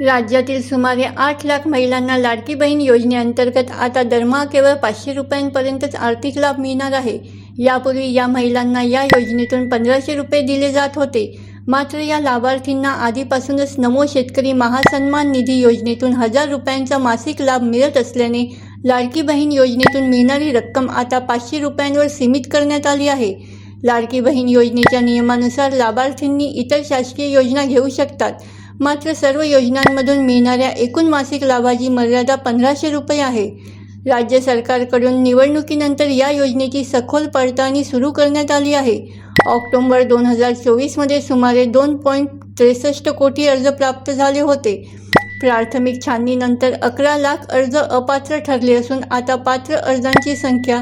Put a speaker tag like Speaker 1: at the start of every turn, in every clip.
Speaker 1: राज्यातील सुमारे आठ लाख महिलांना लाडकी बहीण योजनेअंतर्गत आता दरमहा केवळ पाचशे रुपयांपर्यंतच आर्थिक लाभ मिळणार आहे. यापूर्वी या महिलांना या योजनेतून पंधराशे रुपये दिले जात होते. मात्र या लाभार्थींना आधीपासूनच नमो शेतकरी महासन्मान निधी योजनेतून हजार रुपयांचा मासिक लाभ मिळत असल्याने लाडकी बहीण योजनेतून मिळणारी रक्कम आता पाचशे रुपयांवर सीमित करण्यात आली आहे. लाडकी बहीण योजनेच्या नियमानुसार लाभार्थींनी इतर शासकीय योजना घेऊ शकतात. मात्र सर्व योजनांमधून मिळणाऱ्या एकूण मासिक लाभाची मर्यादा पंधराशे रुपये आहे. राज्य सरकारकडून निवडणुकीनंतर या योजनेची सखोल पडताळणी सुरू करण्यात आली आहे. ऑक्टोबर दोन हजार चोवीसमध्ये सुमारे दोन पॉईंट त्रेसष्ट कोटी अर्ज प्राप्त झाले होते. प्राथमिक छाननीनंतर अकरा लाख अर्ज अपात्र ठरले असून आता पात्र अर्जांची संख्या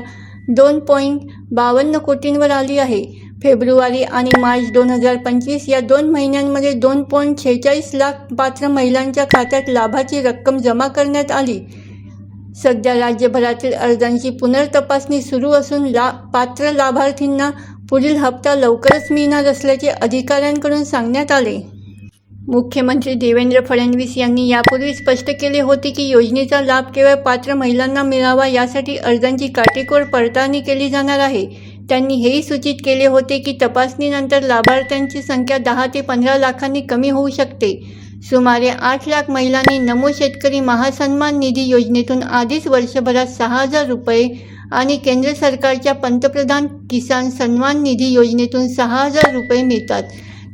Speaker 1: दोन पॉईंट बावन्न कोटींवर आली आहे. फेब्रुवारी आणि मार्च दोन हजार पंचवीस या दोन महिन्यांमध्ये दोन पॉईंट शेहेचाळीस लाख पात्र महिलांच्या खात्यात लाभाची रक्कम जमा करण्यात आली. सध्या राज्यभरातील अर्जांची पुनर्तपासणी सुरू असून ला पात्र लाभार्थींना पुढील हप्ता लवकरच मिळणार असल्याचे अधिकाऱ्यांकडून सांगण्यात आले. मुख्यमंत्री देवेंद्र फडणवीस यांनी यापूर्वी स्पष्ट केले होते की योजनेचा लाभ केवळ पात्र महिलांना मिळावा यासाठी अर्जांची काटेकोर पडताळणी केली जाणार आहे. त्यांनी हेही सूचित केले होते की तपासणीनंतर लाभार्थ्यांची संख्या दहा ते पंधरा लाखांनी कमी होऊ शकते. सुमारे आठ लाख महिलांनी नमो शेतकरी महासन्मान निधी योजनेतून आधीच वर्षभरात सहा हजार रुपये आणि केंद्र सरकारच्या पंतप्रधान किसान सन्मान निधी योजनेतून सहा हजार रुपये मिळतात.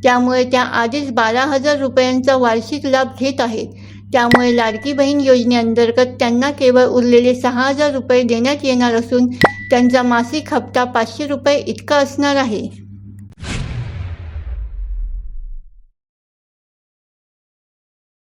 Speaker 1: त्यामुळे त्या आधीच बारा हजार रुपयांचा वार्षिक लाभ घेत आहेत. त्यामुळे लाडकी बहीण योजनेअंतर्गत त्यांना केवळ उरलेले सहा हजार रुपये देण्यात येणार असून त्यांचा मासिक हप्ता पाचशे रुपये इतका असणार आहे.